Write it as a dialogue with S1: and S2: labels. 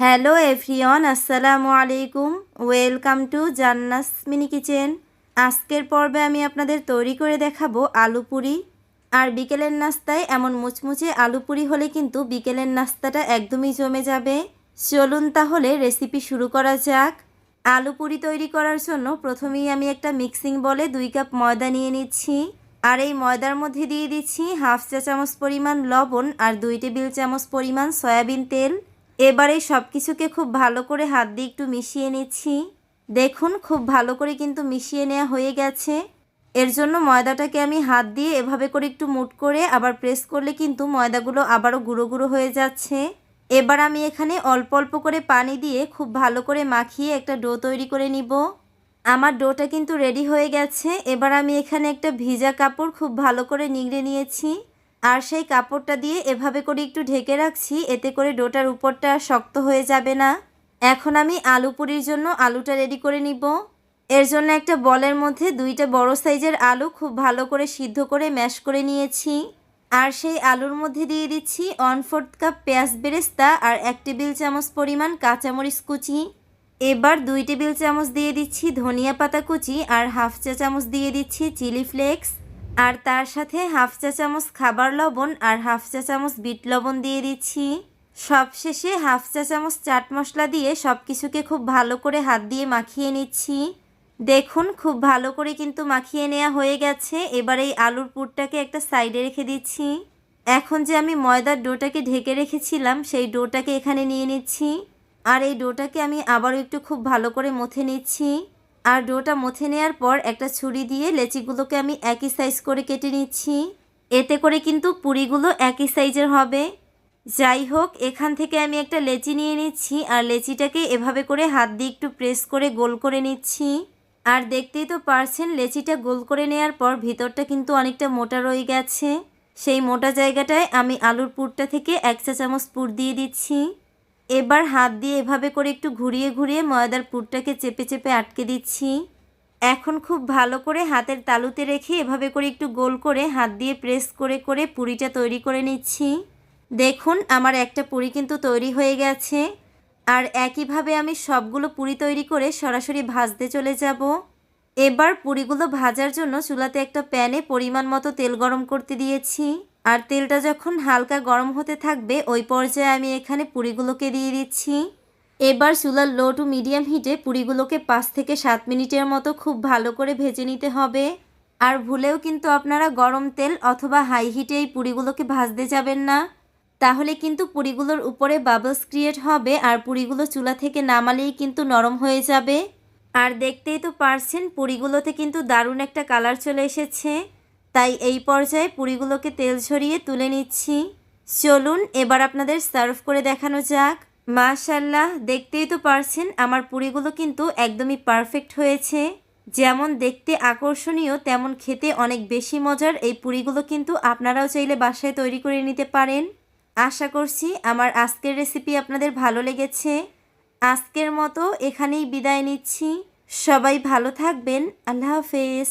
S1: Hello everyone, আসসালামু আলাইকুম। Welcome to Jannat's mini kitchen. আজকের পর্বে আমি আপনাদের তৈরি করে দেখাবো আলু পুরি। আর বিকেলের নাস্তায় এমন মুচমুচে আলু পুরি হলে কিন্তু বিকেলের নাস্তাটা একদমই জমে যাবে। চলুন তাহলে রেসিপি শুরু করা যাক। আলু পুরি তৈরি করার জন্য প্রথমেই আমি একটা মিক্সিং বলে দুই কাপ ময়দা নিয়ে নিচ্ছি। আর এই ময়দার মধ্যে দিয়ে দিচ্ছি হাফ চা চামচ পরিমাণ লবণ আর দুই টেবিল চামচ পরিমাণ সয়াবিন তেল। এবারে সব কিছুকে খুব ভালো করে হাত দিয়ে একটু মিশিয়ে নিচ্ছি। দেখুন, খুব ভালো করে কিন্তু মিশিয়ে নেওয়া হয়ে গেছে। এর জন্য ময়দাটাকে আমি হাত দিয়ে এভাবে করে একটু মুট করে আবার প্রেস করলে কিন্তু ময়দাগুলো আবারও গুঁড়ো গুঁড়ো হয়ে যাচ্ছে। এবার আমি এখানে অল্প অল্প করে পানি দিয়ে খুব ভালো করে মাখিয়ে একটা ডো তৈরি করে নিব। আমার ডোটা কিন্তু রেডি হয়ে গেছে। এবার আমি এখানে একটা ভিজা কাপড় খুব ভালো করে নিংড়ে নিয়েছি। আর সেই কাপড়টা দিয়ে এভাবে করে একটু ঢেকে রাখছি, এতে করে ডোটার উপরটা শক্ত হয়ে যাবে না। এখন আমি আলু পুরির জন্য আলুটা রেডি করে নিব। এর জন্য একটা বলের মধ্যে দুইটা বড় সাইজের আলু খুব ভালো করে সিদ্ধ করে ম্যাশ করে নিয়েছি। আর সেই আলুর মধ্যে দিয়ে দিচ্ছি ওয়ান ফোর্থ কাপ পেঁয়াজ বেরেস্তা আর এক টেবিল চামচ পরিমাণ কাঁচামরিচ কুচি। এবার দুই টেবিল চামচ দিয়ে দিচ্ছি ধনিয়া পাতা কুচি আর হাফ চা চামচ দিয়ে দিচ্ছি চিলি ফ্লেক্স। আর তার সাথে হাফ চা চামচ খাবার লবণ আর হাফ চা চামচ বিট লবণ দিয়ে দিচ্ছি। সবশেষে হাফ চা চামচ চাট মশলা দিয়ে সব কিছুকে খুব ভালো করে হাত দিয়ে মাখিয়ে নিচ্ছি। দেখুন, খুব ভালো করে কিন্তু মাখিয়ে নেওয়া হয়ে গেছে। এবার এই আলুর পুরটাকে একটা সাইডে রেখে দিচ্ছি। এখন যে আমি ময়দার ডোটাকে ঢেকে রেখেছিলাম, সেই ডোটাকে এখানে নিয়ে নিচ্ছি। আর এই ডোটাকে আমি আবারও একটু খুব ভালো করে মথে নিচ্ছি। আর ডোটা মথে নেওয়ার পর একটা ছুরি দিয়ে লেচিগুলোকে আমি একই সাইজ করে কেটে নিচ্ছি। এতে করে কিন্তু পুরিগুলো একই সাইজের হবে। যাই হোক, এখান থেকে আমি একটা লেচি নিয়ে নিচ্ছি আর লেচিটাকে এভাবে করে হাত দিয়ে একটু প্রেস করে গোল করে নিচ্ছি। আর দেখতেই তো পারছেন, লেচিটা গোল করে নেওয়ার পর ভিতরটা কিন্তু অনেকটা মোটা রয়ে গেছে। সেই মোটা জায়গাটায় আমি আলুর পুরটা থেকে এক চা চামচ পুর দিয়ে দিচ্ছি। এবার হাত দিয়ে এভাবে করে একটু ঘুরিয়ে ঘুরিয়ে ময়দার পুরটাকে চেপে চেপে আটকে দিচ্ছি। এখন খুব ভালো করে হাতের তালুতে রেখে এভাবে করে একটু গোল করে হাত দিয়ে প্রেস করে করে পুরিটা তৈরি করে নিচ্ছি। দেখুন, আমার একটা পুরি কিন্তু তৈরি হয়ে গেছে। আর একইভাবে আমি সবগুলো পুরি তৈরি করে সরাসরি ভাজতে চলে যাব। এবার পুরিগুলো ভাজার জন্য চুলাতে একটা প্যানে পরিমাণ মতো তেল গরম করতে দিয়েছি। আর তেলটা যখন হালকা গরম হতে থাকবে, ওই পর্যায়ে আমি এখানে পুরিগুলোকে দিয়ে দিচ্ছি। এবার চুলার লো টু মিডিয়াম হিটে পুরিগুলোকে পাঁচ থেকে সাত মিনিটের মতো খুব ভালো করে ভেজে নিতে হবে। আর ভুলেও কিন্তু আপনারা গরম তেল অথবা হাই হিটে এই পুরিগুলোকে ভাজতে যাবেন না। তাহলে কিন্তু পুরিগুলোর উপরে বাবলস ক্রিয়েট হবে আর পুরিগুলো চুলা থেকে নামালেই কিন্তু নরম হয়ে যাবে। আর দেখতেই তো পারছেন, পুরিগুলোতে কিন্তু দারুণ একটা কালার চলে এসেছে। তাই এই পর্যায়ে পুরিগুলোকে তেল ছড়িয়ে তুলে নিচ্ছি। চলুন, এবার আপনাদের সার্ভ করে দেখানো যাক। মাশাল্লাহ দেখতেই তো পারছেন আমার পুরিগুলো কিন্তু একদমই পারফেক্ট হয়েছে। যেমন দেখতে আকর্ষণীয়, তেমন খেতে অনেক বেশি মজার এই পুরিগুলো কিন্তু আপনারাও চাইলে বাসায় তৈরি করে নিতে পারেন। আশা করছি আমার আজকের রেসিপি আপনাদের ভালো লেগেছে। আজকের মতো এখানেই বিদায় নিচ্ছি। সবাই ভালো থাকবেন। আল্লাহ হাফেজ।